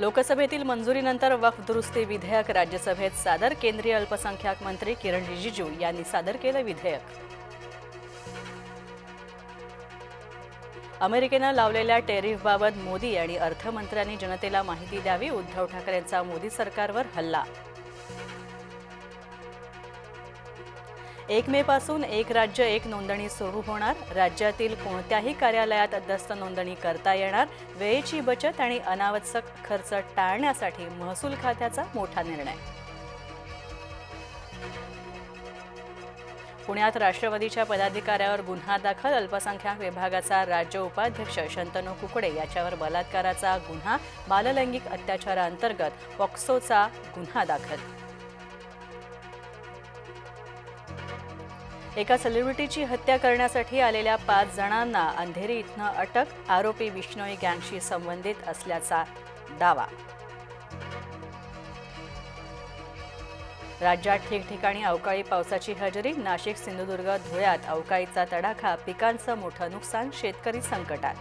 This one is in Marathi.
लोकसभेतील मंजुरीनंतर वक्फ दुरुस्ती विधेयक राज्यसभेत सादर केंद्रीय अल्पसंख्याक मंत्री किरण रिजिजू यांनी सादर केलं विधेयक. अमेरिकेनं लावलेल्या टेरिफबाबत मोदी आणि अर्थमंत्र्यांनी जनतेला माहिती द्यावी उद्धव ठाकरेंचा मोदी सरकारवर हल्ला. एक मे पासून एक राज्य एक नोंदणी सुरू होणार. राज्यातील कोणत्याही कार्यालयात दस्त नोंदणी करता येणार. वेळेची बचत आणि अनावश्यक खर्च टाळण्यासाठी महसूल खात्याचा मोठा निर्णय. पुण्यात राष्ट्रवादीच्या पदाधिकाऱ्यावर गुन्हा दाखल. अल्पसंख्याक विभागाचा राज्य उपाध्यक्ष शंतनू कुकडे याच्यावर बलात्काराचा गुन्हा. बाललैंगिक अत्याचाराअंतर्गत पॉक्सोचा गुन्हा दाखल. एका सेलिब्रिटीची हत्या करण्यासाठी आलेल्या पाच जणांना अंधेरी इथनं अटक आरोपी विष्णोई गँगशी संबंधित असल्याचा दावा. राज्यात ठिकठिकाणी अवकाळी पावसाची हजेरी नाशिक सिंधुदुर्ग धुळ्यात अवकाळीचा तडाखा पिकांचं मोठं नुकसान शेतकरी संकटात.